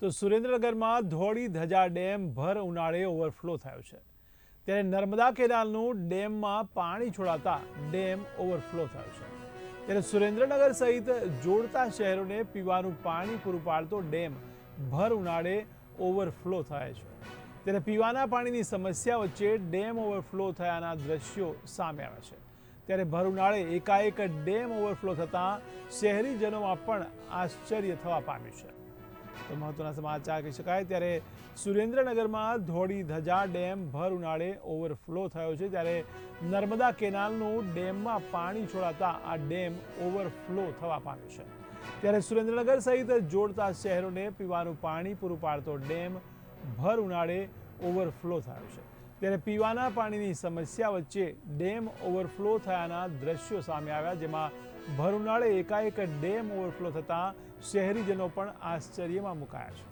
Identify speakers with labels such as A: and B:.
A: તો સુરેન્દ્રનગરમાં ધોળી ધજા ડેમ ભર ઉનાળે ઓવરફ્લો થયો છે. ત્યારે નર્મદા કેનાલનું ડેમમાં પાણી છોડાતા ડેમ ઓવરફ્લો થયો છે. ત્યારે સુરેન્દ્રનગર સહિત જોડતા શહેરોને પીવાનું પાણી પૂરું પાડતો ડેમ ભર ઉનાળે ઓવરફ્લો થાય છે. ત્યારે પીવાના પાણીની સમસ્યા વચ્ચે ડેમ ઓવરફ્લો થયાના દ્રશ્યો સામે આવ્યા છે. ત્યારે ભર ઉનાળે એકાએક ડેમ ઓવરફ્લો થતાં શહેરીજનોમાં પણ આશ્ચર્ય થવા પામ્યું છે. તો મહત્વના સમાચાર કહી શકાય. ત્યારે સુરેન્દ્રનગરમાં ધોળી ધજા ડેમ ભર ઉનાળે ઓવરફ્લો થયો છે. ત્યારે નર્મદા કેનાલનું ડેમમાં પાણી છોડાતા આ ડેમ ઓવરફ્લો થવા પામ્યો છે. ત્યારે સુરેન્દ્રનગર સહિત જોડતા શહેરોને પીવાનું પાણી પૂરું પાડતો ડેમ ભર ઉનાળે ઓવરફ્લો થયો છે. ત્યારે પીવાના પાણીની સમસ્યા વચ્ચે ડેમ ઓવરફ્લો થયાના દ્રશ્યો સામે આવ્યા, જેમાં ભર ઉનાળે એકાએક ડેમ ઓવરફ્લો થતાં શહેરીજનો પણ આશ્ચર્યમાં મુકાયા છે.